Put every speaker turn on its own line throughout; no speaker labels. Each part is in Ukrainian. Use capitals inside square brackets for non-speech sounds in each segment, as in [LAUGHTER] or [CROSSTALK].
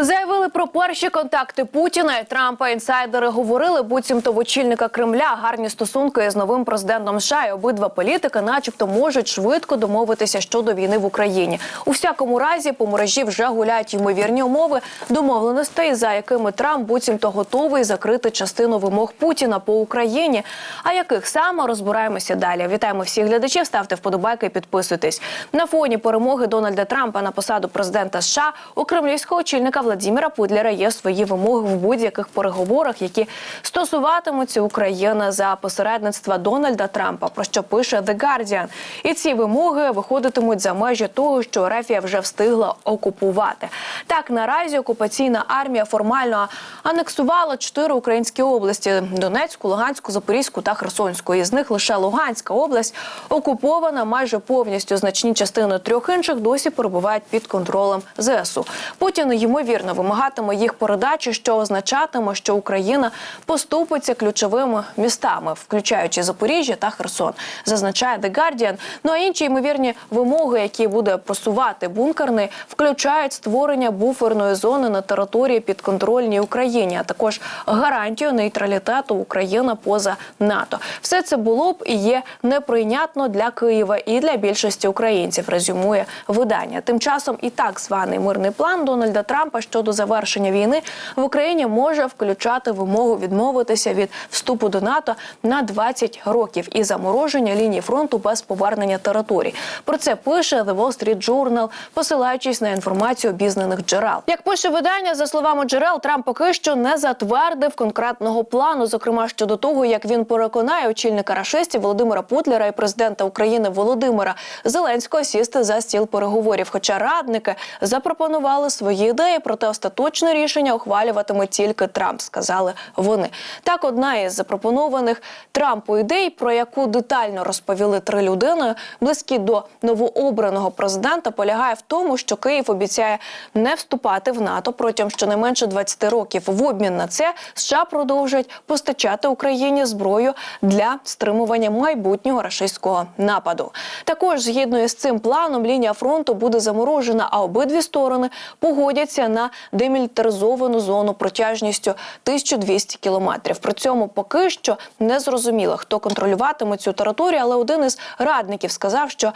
Заявили про перші контакти Путіна і Трампа. Інсайдери говорили, буцімто в очільника Кремля гарні стосунки з новим президентом США. І обидва політики, начебто, можуть швидко домовитися щодо війни в Україні. У всякому разі, по мережі вже гуляють ймовірні умови домовленостей, за якими Трамп буцімто готовий закрити частину вимог Путіна по Україні. А яких саме розбираємося далі? Вітаємо всіх глядачів. Ставте вподобайки, і підписуйтесь на фоні перемоги Дональда Трампа на посаду президента США у кремлівського очільника Владіміра Путлера є свої вимоги в будь-яких переговорах, які стосуватимуться України за посередництва Дональда Трампа. Про що пише The Guardian. І ці вимоги виходитимуть за межі того, що Рефія вже встигла окупувати. Так наразі окупаційна армія формально анексувала чотири українські області: Донецьку, Луганську, Запорізьку та Херсонську. Із них лише Луганська область окупована майже повністю. Значні частини трьох інших досі перебувають під контролем ЗСУ. Путін ймовірно вимагатиме їх передачі, що означатиме, що Україна поступиться ключовими містами, включаючи Запоріжжя та Херсон, зазначає The Guardian. Ну а інші ймовірні вимоги, які буде просувати бункерний, включають створення буферної зони на території підконтрольній Україні, а також гарантію нейтралітету України поза НАТО. Все це було б і є неприйнятно для Києва і для більшості українців. Резюмує видання. Тим часом і так званий мирний план Дональда Трампа щодо завершення війни в Україні може включати вимогу відмовитися від вступу до НАТО на 20 років і замороження лінії фронту без повернення територій. Про це пише The Wall Street Journal, посилаючись на інформацію обізнаних джерел. Як пише видання, за словами джерел, Трамп поки що не затвердив конкретного плану, зокрема щодо того, як він переконає очільника рашистів Володимира Путлера і президента України Володимира Зеленського сісти за стіл переговорів. Хоча радники запропонували свої ідеї, проте остаточне рішення ухвалюватиме тільки Трамп, сказали вони. Так, одна із запропонованих Трампу ідей, про яку детально розповіли три людини, близькі до новообраного президента, полягає в тому, що Київ обіцяє не вступати в НАТО протягом щонайменше 20 років. В обмін на це США продовжують постачати Україні зброю для стримування майбутнього рашистського нападу. Також згідно із цим планом лінія фронту буде заморожена, а обидві сторони погодяться на демілітаризовану зону протяжністю 1200 кілометрів. При цьому поки що не зрозуміло, хто контролюватиме цю територію, але один із радників сказав, що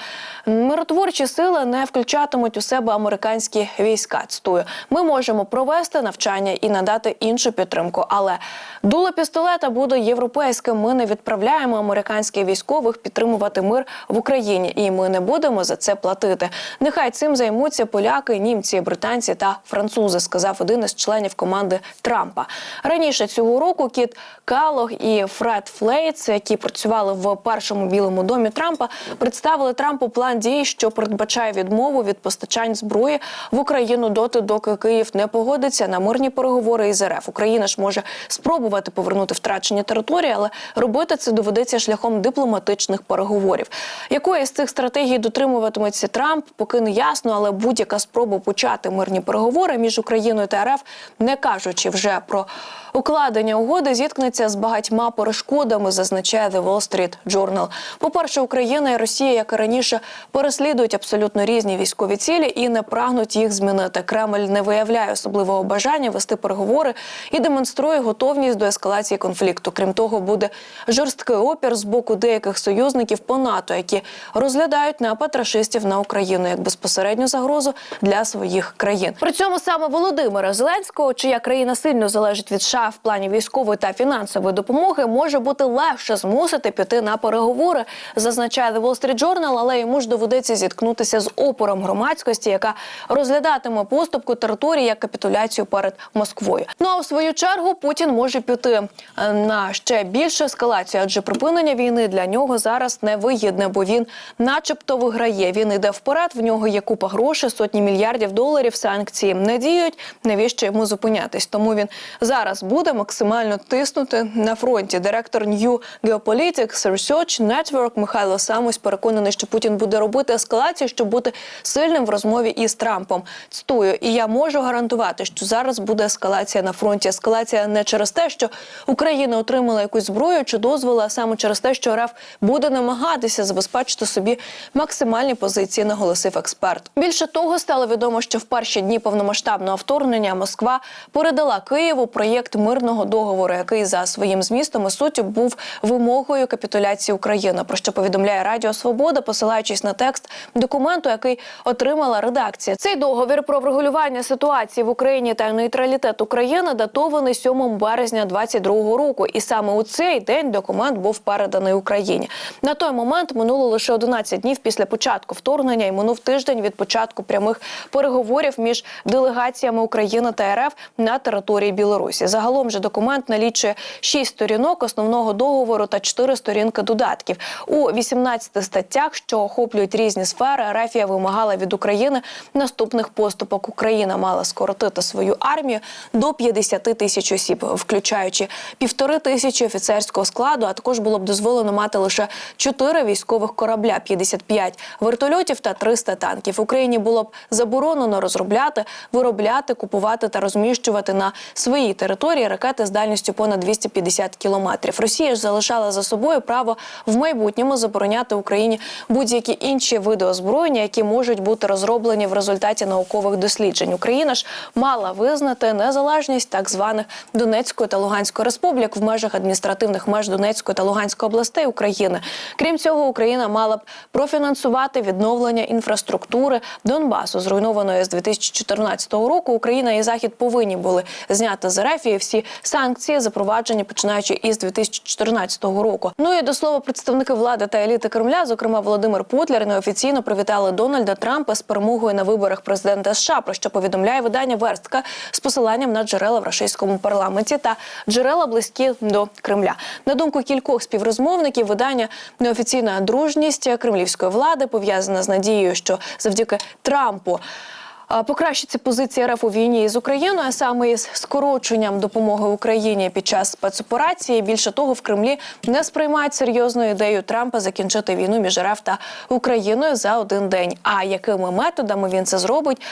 миротворчі сили не включатимуть у себе американські війська. Цитую, ми можемо провести навчання і надати іншу підтримку, але дуло пістолета буде європейським. Ми не відправляємо американських військових підтримувати мир в Україні, і ми не будемо за це платити. Нехай цим займуться поляки, німці, британці та французи, сказав один із членів команди Трампа. Раніше цього року Кіт Калог і Фред Флейтс, які працювали в першому білому домі Трампа, представили Трампу план дій, що передбачає відмову від постачань зброї в Україну доти, доки Київ не погодиться на мирні переговори із РФ. Україна ж може спробувати повернути втрачені території, але робити це доведеться шляхом дипломатичних переговорів. Якої з цих стратегій дотримуватиметься Трамп, поки не ясно, але будь-яка спроба почати мирні переговори між Україною та РФ, не кажучи вже про укладення угоди, зіткнеться з багатьма перешкодами, зазначає The Wall Street Journal. По-перше, Україна і Росія, як і раніше, переслідують абсолютно різні військові цілі і не прагнуть їх змінити. Кремль не виявляє особливого бажання вести переговори і демонструє готовність до ескалації конфлікту. Крім того, буде жорсткий опір з боку деяких союзників по НАТО, які розглядають напад рашистів на Україну як безпосередню загрозу для своїх країн. При цьому саме Володимира Зеленського, чия країна сильно залежить від США в плані військової та фінансової допомоги, може бути легше змусити піти на переговори, зазначає The Wall Street Journal, але йому ж доведеться зіткнутися з опором громадськості, яка розглядатиме поступку території як капітуляцію перед Москвою. Ну а в свою чергу Путін може піти е, на ще більшу ескалацію, адже припинення війни для нього зараз невигідне, бо він, начебто, виграє. Він іде вперед. В нього є купа грошей, сотні мільярдів доларів. Санкції не діють. Навіщо йому зупинятись? Тому він зараз буде максимально тиснути на фронті. Директор New Geopolitics Research Network Михайло Самось переконаний, що Путін буде робити ескалацію, щоб бути сильним в розмові із Трампом. Цитую, і я можу гарантувати, що зараз буде ескалація на фронті. Ескалація не через те, що Україна отримала якусь зброю чи дозволи, а саме через те, що РФ буде намагатися забезпечити собі максимальні позиції, наголосив експерт. Більше того, стало відомо, що в перші дні повномасштабного вторгнення Москва передала Києву проєкт мирного договору, який за своїм змістом і суттю був вимогою капітуляції України. Про що повідомляє Радіо Свобода, посилаючись на текст документу, який отримала редакція. Цей договір про врегулювання ситуації в Україні та нейтралітет України датований 7 березня 22 року, і саме у цей день документ був переданий Україні. На той момент минуло лише 11 днів після початку вторгнення і минув тиждень від початку прямих переговорів між делегаціями України та РФ на території Білорусі. Загалом же документ налічує 6 сторінок основного договору та 4 сторінки додатків. У 18 статтях, що охоплюють різні сфери, Рафія вимагала від України наступних поступок. Україна мала скоротити свою армію до 50 тисяч осіб, включаючи півтори тисячі офіцерського складу. А також було б дозволено мати лише 4 військових корабля, 55 вертольотів та 300 танків. Україні було б заборонено розробляти, виробляти, купувати та розміщувати на своїй території ракети з дальністю понад 250 кілометрів. Росія ж залишала за собою право в майбутньому забороняти Україні будь-які інші види озброєння, які можуть бути розроблені в результаті наукових досліджень. Україна ж мала визнати незалежність так званих Донецької та Луганської республік в межах адміністративних меж Донецької та Луганської областей України. Крім цього, Україна мала б профінансувати відновлення інфраструктури Донбасу, зруйнованої з 2014 року. Україна і Захід повинні були зняти з Ерефії всі санкції, запроваджені починаючи із 2014 року. Ну і до слова, представники влади та еліти Кремля, зокрема Володимир Путлер, неофіційно привітали Дональда Трампа з перемогою на виборах президента США. Про що повідомляє видання Верстка з посиланням на джерела в російському парламенті та джерела близькі до Кремля. На думку кількох співрозмовників, видання неофіційна дружність кремлівської влади пов'язана з надією, що завдяки Трампу. Покращиться позиція РФ у війні з Україною, а саме із скороченням допомоги Україні під час спецоперації. Більше того, в Кремлі не сприймають серйозну ідею Трампа закінчити війну між РФ та Україною за один день. А якими методами він це зробить?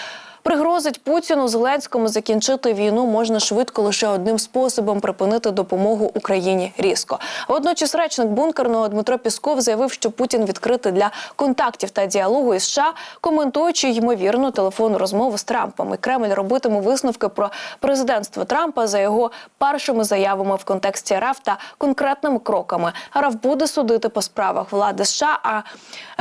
Пригрозить Путіну Зеленському закінчити війну можна швидко лише одним способом припинити допомогу Україні різко. Водночас речник бункерного Дмитро Пісков заявив, що Путін відкритий для контактів та діалогу із США, коментуючи ймовірну телефонну розмову з Трампом. І Кремль робитиме висновки про президентство Трампа за його першими заявами в контексті РФ та конкретними кроками. РФ буде судити по справах влади США. А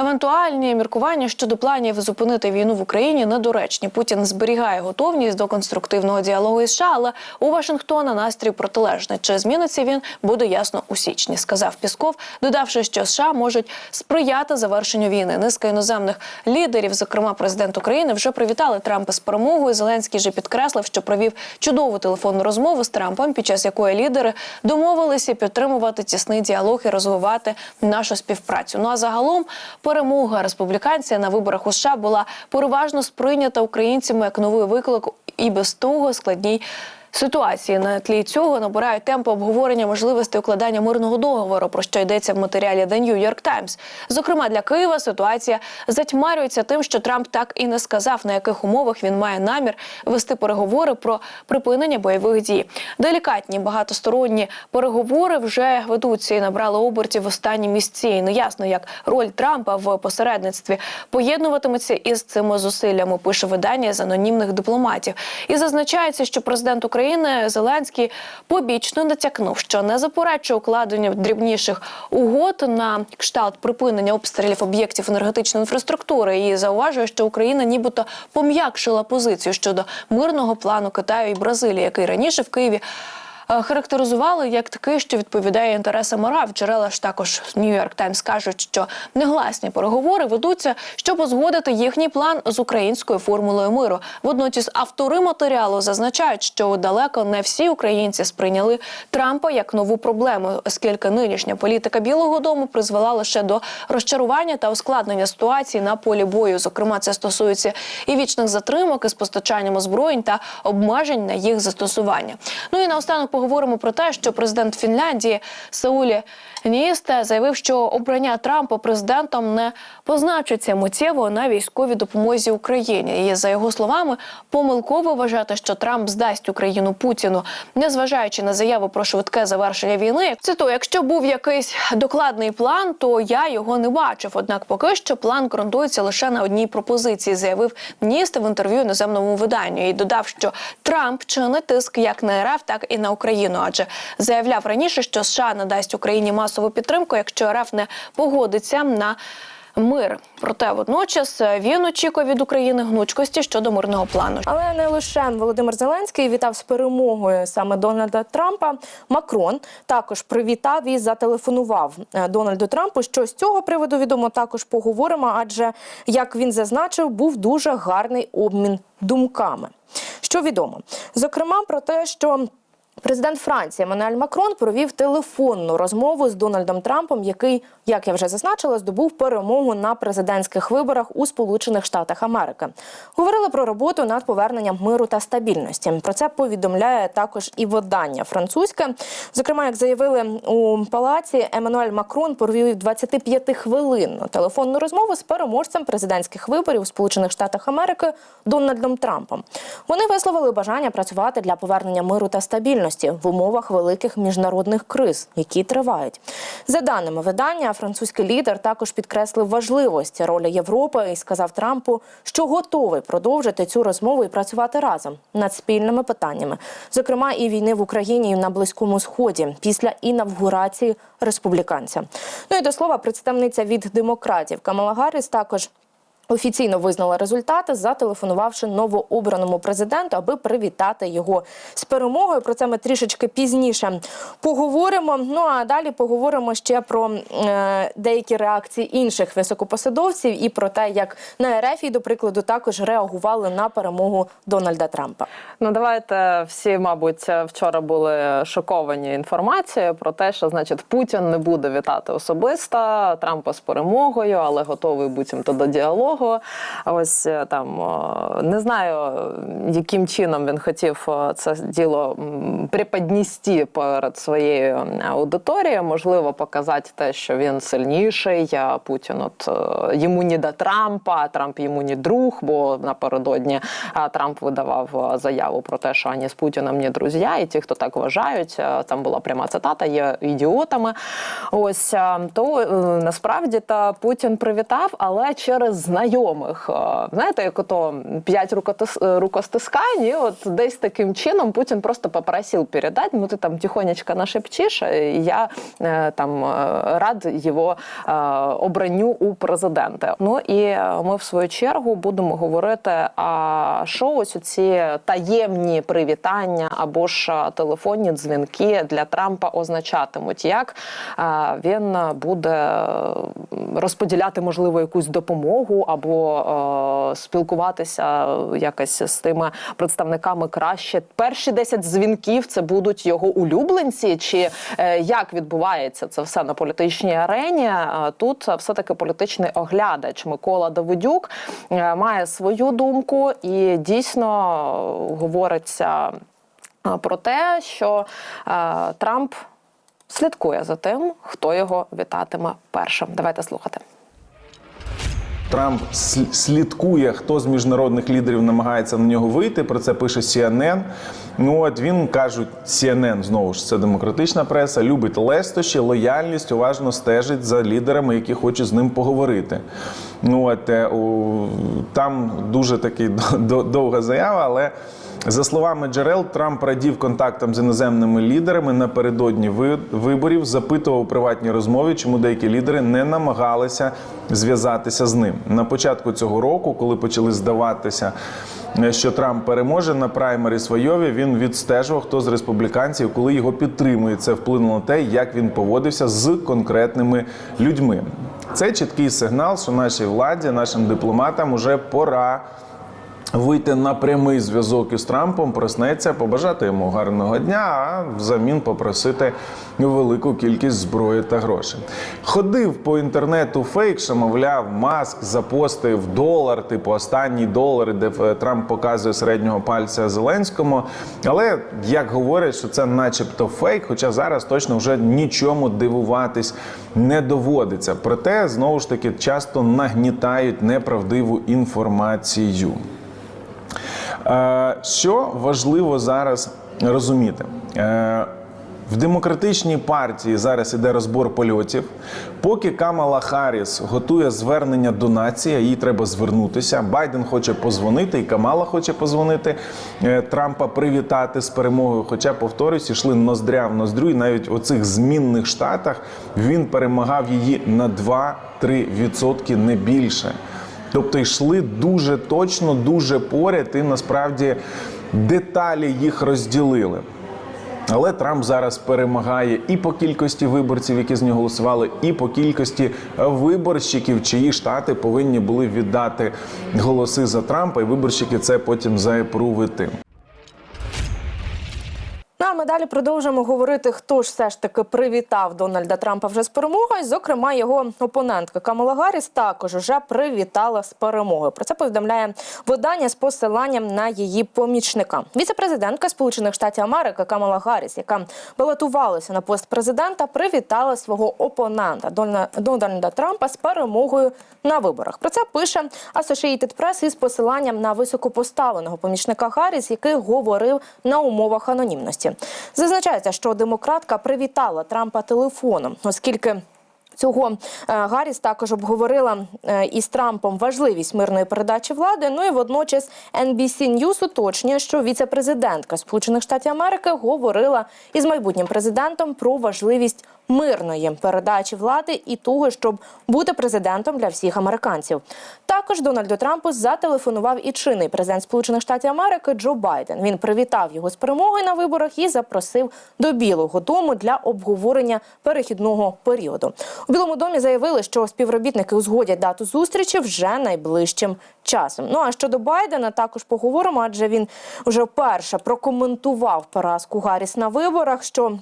евентуальні міркування щодо планів зупинити війну в Україні недоречні. Путін зберігає готовність до конструктивного діалогу із США, але у Вашингтона настрій протилежний. Чи зміниться він буде ясно у січні, сказав Пісков, додавши, що США можуть сприяти завершенню війни. Низка іноземних лідерів, зокрема президент України, вже привітали Трампа з перемогою. Зеленський же підкреслив, що провів чудову телефонну розмову з Трампом, під час якої лідери домовилися підтримувати тісний діалог і розвивати нашу співпрацю. Ну а загалом перемога республіканців на виборах у США була переважно сприйнята українцями як новий виклик і без того складній. Ситуації на тлі цього набирають темпи обговорення можливості укладання мирного договору, про що йдеться в матеріалі The New York Times. Зокрема, для Києва ситуація затьмарюється тим, що Трамп так і не сказав, на яких умовах він має намір вести переговори про припинення бойових дій. Делікатні багатосторонні переговори вже ведуться і набрали обертів в останні місці. І неясно, як роль Трампа в посередництві поєднуватиметься із цими зусиллями. Пише видання з анонімних дипломатів. І зазначається, що президент України Зеленський побічно натякнув, що не заперечує укладення дрібніших угод на кшталт припинення обстрілів об'єктів енергетичної інфраструктури і зауважує, що Україна нібито пом'якшила позицію щодо мирного плану Китаю і Бразилії, який раніше в Києві. Е, Характеризували як такий, що відповідає інтересам РАВ. Джерела ж також Нью-Йорк Таймс кажуть, що негласні переговори ведуться, щоб узгодити їхній план з українською формулою миру. Водночас автори матеріалу зазначають, що далеко не всі українці сприйняли Трампа як нову проблему, оскільки нинішня політика Білого Дому призвела лише до розчарування та ускладнення ситуації на полі бою. Зокрема, це стосується і вічних затримок із постачанням озброєнь та обмежень на їх застосування. Ну і наостанок поговоримо про те, що президент Фінляндії Саулі Ністе заявив, що обрання Трампа президентом не позначиться миттєво на військовій допомозі Україні. І за його словами, помилково вважати, що Трамп здасть Україну Путіну, незважаючи на заяву про швидке завершення війни. Цитую, якщо був якийсь докладний план, то я його не бачив. Однак, поки що план ґрунтується лише на одній пропозиції, заявив Ністе в інтерв'ю іноземному виданню і додав, що Трамп чинить тиск як на РФ, так і на Україну, адже заявляв раніше, що США надасть Україні масову підтримку, якщо РФ не погодиться на. Мир, проте водночас він очікує від України гнучкості щодо мирного плану.
Але не лише Володимир Зеленський вітав з перемогою саме Дональда Трампа. Макрон також привітав і зателефонував е, Дональду Трампу. Що з цього приводу відомо також поговоримо, адже як він зазначив, був дуже гарний обмін думками. Що відомо, зокрема про те, що Президент Франції Еммануель Макрон провів телефонну розмову з Дональдом Трампом, який, як я вже зазначила, здобув перемогу на президентських виборах у Сполучених Штатах Америки. Говорили про роботу над поверненням миру та стабільності. Про це повідомляє також і видання французьке. Зокрема, як заявили у палаці, Еммануель Макрон провів 25-хвилинну телефонну розмову з переможцем президентських виборів у Сполучених Штатах Америки Дональдом Трампом. Вони висловили бажання працювати для повернення миру та стабільності в умовах великих міжнародних криз, які тривають. За даними видання, французький лідер також підкреслив важливість ролі Європи і сказав Трампу, що готовий продовжити цю розмову і працювати разом над спільними питаннями, зокрема і війни в Україні і на Близькому Сході після інавгурації республіканця. Ну і до слова, представниця від демократів Камала Гарріс також. Офіційно визнала результати, зателефонувавши новообраному президенту, аби привітати його з перемогою. Про це ми трішечки пізніше поговоримо. Ну а далі поговоримо ще про е, деякі реакції інших високопосадовців і про те, як на РФ, до прикладу, також реагували на перемогу Дональда Трампа.
Ну давайте всі, мабуть, вчора були шоковані інформацією про те, що значить Путін не буде вітати особисто Трампа з перемогою, але готовий буцімто до діалогу. Ось е, там не знаю, яким чином він хотів це діло м, преподністи перед своєю аудиторією. Можливо, показати те, що він сильніший. а Путін от е, йому не до Трампа, а Трамп йому не друг, бо напередодні Трамп видавав е, заяву про те, що ані з Путіним не друзі, і ті, хто так вважають, е, там була пряма цитата, є ідіотами. Ось е, то е, насправді та Путін привітав, але через знайомих. Е, Знаєте, як ото п'ять е, рукостискань, і от десь таким чином Путін просто попросив передати, ну ти там тихонечко нашепчиш, і я е, там е, рад його е, обранню у президенти. Ну і е, ми в свою чергу будемо говорити, а що ось ці таємні привітання або ж е, телефонні дзвінки для Трампа означатимуть, як е, він буде е, розподіляти можливо якусь допомогу або е, спілкуватися якось з тими представниками краще. Перші 10 дзвінків це будуть його улюбленці, чи е, як відбувається це все на політичній арені? Е, Тут все таки політичний оглядач Микола Давидюк е, має свою думку і дійсно е, говориться е, про те, що е, Трамп слідкує за тим, хто його вітатиме першим. Давайте слухати.
Трамп слідкує, хто з міжнародних лідерів намагається на нього вийти. Про це пише CNN. Ну от він кажуть, CNN, знову ж це демократична преса, любить лестощі, лояльність, уважно стежить за лідерами, які хочуть з ним поговорити. Ну от е, там дуже [LAUGHS] до- довга заява, але. За словами джерел, Трамп радів контактам з іноземними лідерами напередодні ви- виборів, запитував у приватній розмові, чому деякі лідери не намагалися зв'язатися з ним. На початку цього року, коли почали здаватися, е, що Трамп переможе на праймері Свойові, він відстежував, хто з республіканців, коли його підтримує. Це вплинуло на те, як він поводився з конкретними людьми. Це чіткий сигнал, що нашій владі, нашим дипломатам уже пора вийти на прямий зв'язок із Трампом, проснеться, побажати йому гарного дня, а взамін попросити велику кількість зброї та грошей. Ходив по інтернету фейк, що мовляв, маск запостив долар, типу останній долар, де е, Трамп показує середнього пальця Зеленському. Але як говорять, що це начебто фейк, хоча зараз точно вже нічому дивуватись не доводиться. Проте знову ж таки часто нагнітають неправдиву інформацію. Е, Що важливо зараз розуміти? Е, В демократичній партії зараз іде розбор польотів. Поки Камала Харріс готує звернення до нації, їй треба звернутися. Байден хоче позвонити, і Камала хоче позвонити е, Трампа привітати з перемогою. Хоча, повторюсь, йшли ноздря в ноздрю, і навіть у цих змінних штатах він перемагав її на 2-3% не більше. Тобто йшли дуже точно, дуже поряд, і насправді деталі їх розділили. Але Трамп зараз перемагає і по кількості виборців, які з нього голосували, і по кількості виборщиків, чиї штати повинні були віддати голоси за Трампа, і виборщики це потім заепрувити.
Ми далі продовжимо говорити, хто ж все ж таки привітав Дональда Трампа вже з перемогою. Зокрема, його опонентка Камала Гарріс також вже привітала з перемогою. Про це повідомляє видання з посиланням на її помічника. Віце-президентка Сполучених Штатів Америки Камала Гарріс, яка балотувалася на пост президента, привітала свого опонента Дона- Дональда Трампа з перемогою на виборах. Про це пише Associated Press із посиланням на високопоставленого помічника Гарріс, який говорив на умовах анонімності. Зазначається, що демократка привітала Трампа телефоном, оскільки. Цього е, Гарріс також обговорила е, із Трампом важливість мирної передачі влади. Ну і водночас NBC News уточнює, що віце-президентка Сполучених Штатів Америки говорила із майбутнім президентом про важливість мирної передачі влади і того, щоб бути президентом для всіх американців. Також Дональду Трампу зателефонував і чинний президент Сполучених Штатів Америки Джо Байден. Він привітав його з перемогою на виборах і запросив до Білого Дому для обговорення перехідного періоду. У Білому домі заявили, що співробітники узгодять дату зустрічі вже найближчим часом. Ну а щодо Байдена також поговоримо, адже він вже вперше прокоментував поразку Гарріс на виборах. що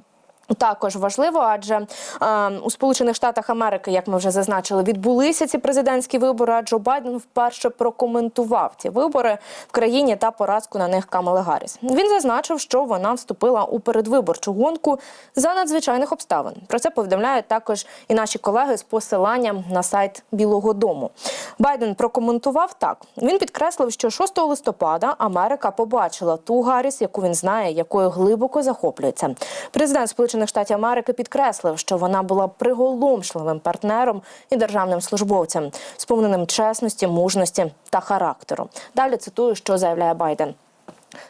також важливо, адже е, у Сполучених Штатах Америки, як ми вже зазначили, відбулися ці президентські вибори. А Джо Байден вперше прокоментував ці вибори в країні та поразку на них Камали Гарріс. Він зазначив, що вона вступила у передвиборчу гонку за надзвичайних обставин. Про це повідомляють також і наші колеги з посиланням на сайт Білого Дому. Байден прокоментував так. Він підкреслив, що 6 листопада Америка побачила ту Гарріс, яку він знає, якою глибоко захоплюється. Президент Сполучених Штатів Америки підкреслив, що вона була приголомшливим партнером і державним службовцем, сповненим чесності, мужності та характеру. Далі цитую, що заявляє Байден.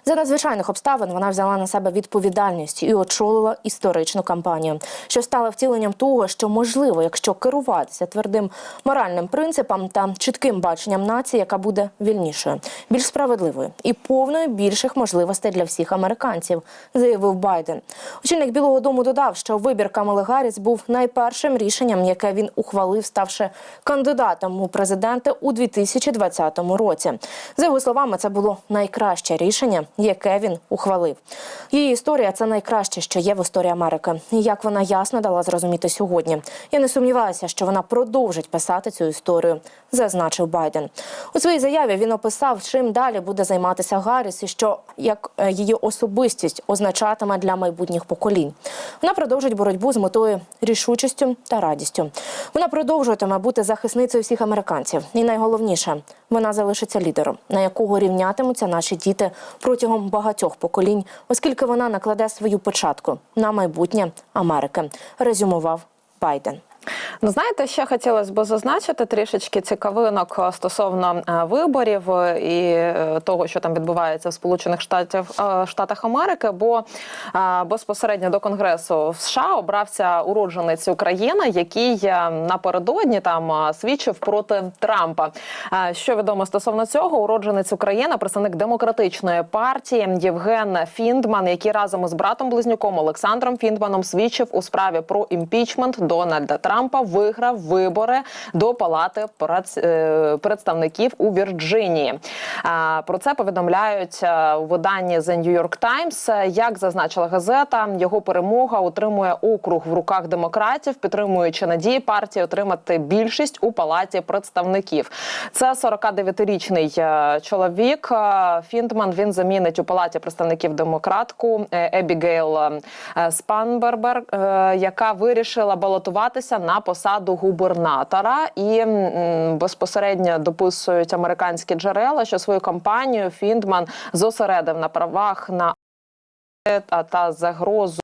За надзвичайних обставин вона взяла на себе відповідальність і очолила історичну кампанію, що стала втіленням того, що можливо, якщо керуватися твердим моральним принципом та чітким баченням нації, яка буде вільнішою, більш справедливою і повною більших можливостей для всіх американців, заявив Байден. Очільник Білого Дому додав, що вибір Камали Гарріс був найпершим рішенням, яке він ухвалив, ставши кандидатом у президенти у 2020 році. За його словами, це було найкраще рішення, яке він ухвалив. Її історія це найкраще, що є в історії Америки. І як вона ясно дала зрозуміти сьогодні. Я не сумніваюся, що вона продовжить писати цю історію, зазначив Байден. У своїй заяві він описав, чим далі буде займатися Гарріс і що як е, її особистість означатиме для майбутніх поколінь. Вона продовжить боротьбу з метою рішучістю та радістю. Вона продовжуватиме бути захисницею всіх американців. І найголовніше, вона залишиться лідером, на якого рівнятимуться наші діти протягом багатьох поколінь, оскільки вона накладе свою початку на майбутнє Америки. Резюмував Байден.
Ну, знаєте, ще хотілося б зазначити трішечки цікавинок е, стосовно е, виборів е, і того, що там відбувається в Сполучених Штатів Штатах Америки, бо безпосередньо до Конгресу в США обрався уродженець України, який напередодні там свідчив проти Трампа. Що відомо стосовно цього, уродженець України, представник демократичної партії Євген Фіндман, який разом із братом близнюком Олександром Фіндманом свідчив у справі про імпічмент Дональда Трампа. Трампа виграв вибори до Палати е, представників у Вірджинії. Про це повідомляють е, у виданні The New York Times. Як зазначила газета, його перемога утримує округ в руках демократів, підтримуючи надії партії отримати більшість у палаті представників. Це 49-річний е, чоловік. Фінтман він замінить у палаті представників демократку Ебігейл Спанбербер, е, яка вирішила балотуватися на посаду губернатора, і безпосередньо дописують американські джерела, що свою кампанію Фіндман зосередив на правах на та загрозу.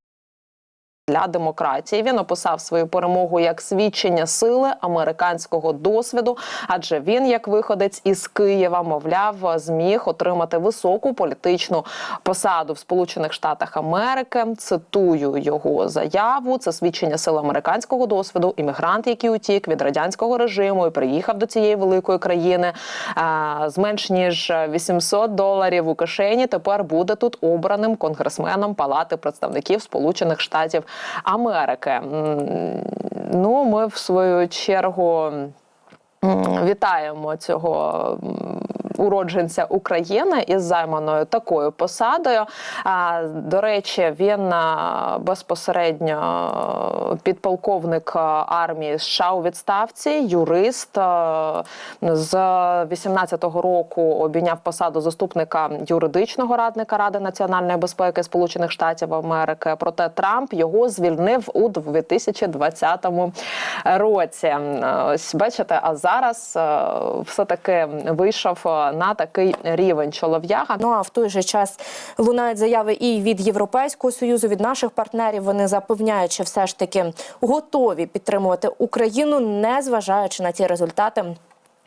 Для демократії він описав свою перемогу як свідчення сили американського досвіду, адже він, як виходець із Києва, мовляв, зміг отримати високу політичну посаду в Сполучених Штатах Америки. Цитую його заяву. Це свідчення сили американського досвіду. Іммігрант, який утік від радянського режиму і приїхав до цієї великої країни з менш ніж 800 доларів у кишені. Тепер буде тут обраним конгресменом Палати представників Сполучених Штатів Америки. Ну, ми в свою чергу вітаємо цього. Уродженця України із займаною такою посадою. А, До речі, він безпосередньо підполковник армії США у відставці, юрист з 18-го року обійняв посаду заступника юридичного радника Ради національної безпеки Сполучених Штатів Америки. Проте Трамп його звільнив у 2020 році. Ось бачите, а зараз все таки вийшов на такий рівень чолов'яга.
Ну а в той же час лунають заяви і від Європейського союзу, від наших партнерів. Вони запевняють, що все ж таки готові підтримувати Україну, не зважаючи на ці результати.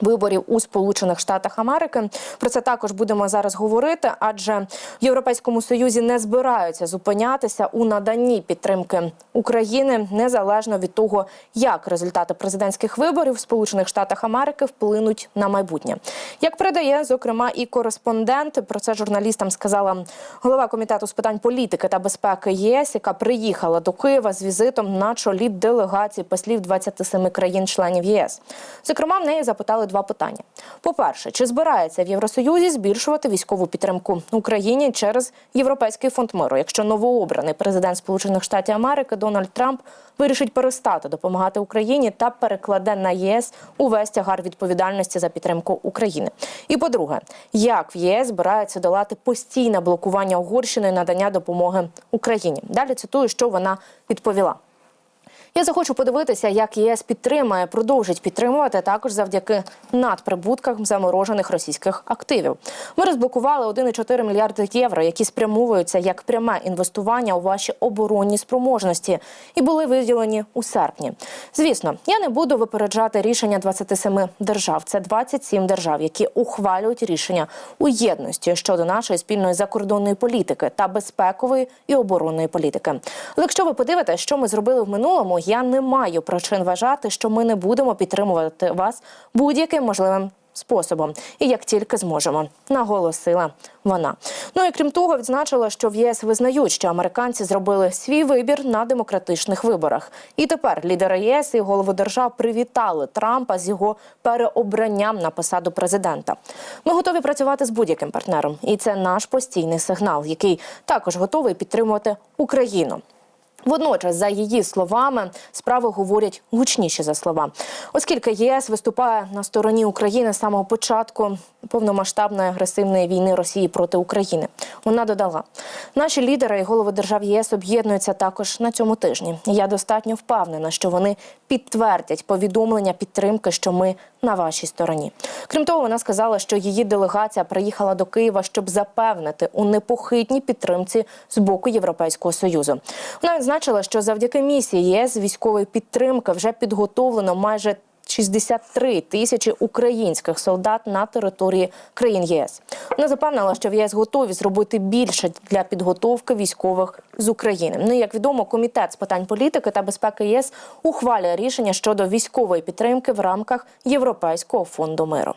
Виборів у Сполучених Штатах Америки про це також будемо зараз говорити, адже в Європейському Союзі не збираються зупинятися у наданні підтримки України незалежно від того, як результати президентських виборів в Сполучених Штатах Америки вплинуть на майбутнє. Як передає зокрема і кореспондент, про це журналістам сказала голова комітету з питань політики та безпеки ЄС, яка приїхала до Києва з візитом на чолі делегації послів 27 країн-членів ЄС. Зокрема, в неї запитали два питання: по-перше, чи збирається в Євросоюзі збільшувати військову підтримку Україні через Європейський фонд миру, якщо новообраний президент Сполучених Штатів Америки Дональд Трамп вирішить перестати допомагати Україні та перекладе на єС увесь тягар відповідальності за підтримку України. І по-друге, як в ЄС збираються долати постійне блокування Угорщини надання допомоги Україні? Далі цитую, що вона відповіла. Я захочу подивитися, як ЄС підтримає, продовжить підтримувати також завдяки надприбуткам заморожених російських активів. Ми розблокували 1,4 мільярди євро, які спрямовуються як пряме інвестування у ваші оборонні спроможності, і були виділені у серпні. Звісно, я не буду випереджати рішення 27 держав. Це 27 держав, які ухвалюють рішення у єдності щодо нашої спільної закордонної політики та безпекової і оборонної політики. Але якщо ви подивитесь, що ми зробили в минулому, я не маю причин вважати, що ми не будемо підтримувати вас будь-яким можливим способом, і як тільки зможемо, наголосила вона. Ну і крім того, відзначила, що в ЄС визнають, що американці зробили свій вибір на демократичних виборах. І тепер лідери ЄС і голови держав привітали Трампа з його переобранням на посаду президента. Ми готові працювати з будь-яким партнером, і це наш постійний сигнал, який також готовий підтримувати Україну. Водночас, за її словами, справи говорять гучніші за слова, оскільки ЄС виступає на стороні України з самого початку повномасштабної агресивної війни Росії проти України. Вона додала: наші лідери і голови держав ЄС об'єднуються також на цьому тижні. Я достатньо впевнена, що вони підтвердять повідомлення підтримки, що ми на вашій стороні. Крім того, вона сказала, що її делегація приїхала до Києва, щоб запевнити у непохитній підтримці з боку Європейського союзу. Вона відзначила, що завдяки місії ЄС військової підтримки вже підготовлено майже 63 тисячі українських солдат на території країн ЄС. Вона запевнила, що в ЄС готові зробити більше для підготовки військових з України. Ну як відомо, комітет з питань політики та безпеки ЄС ухвалює рішення щодо військової підтримки в рамках Європейського фонду миру.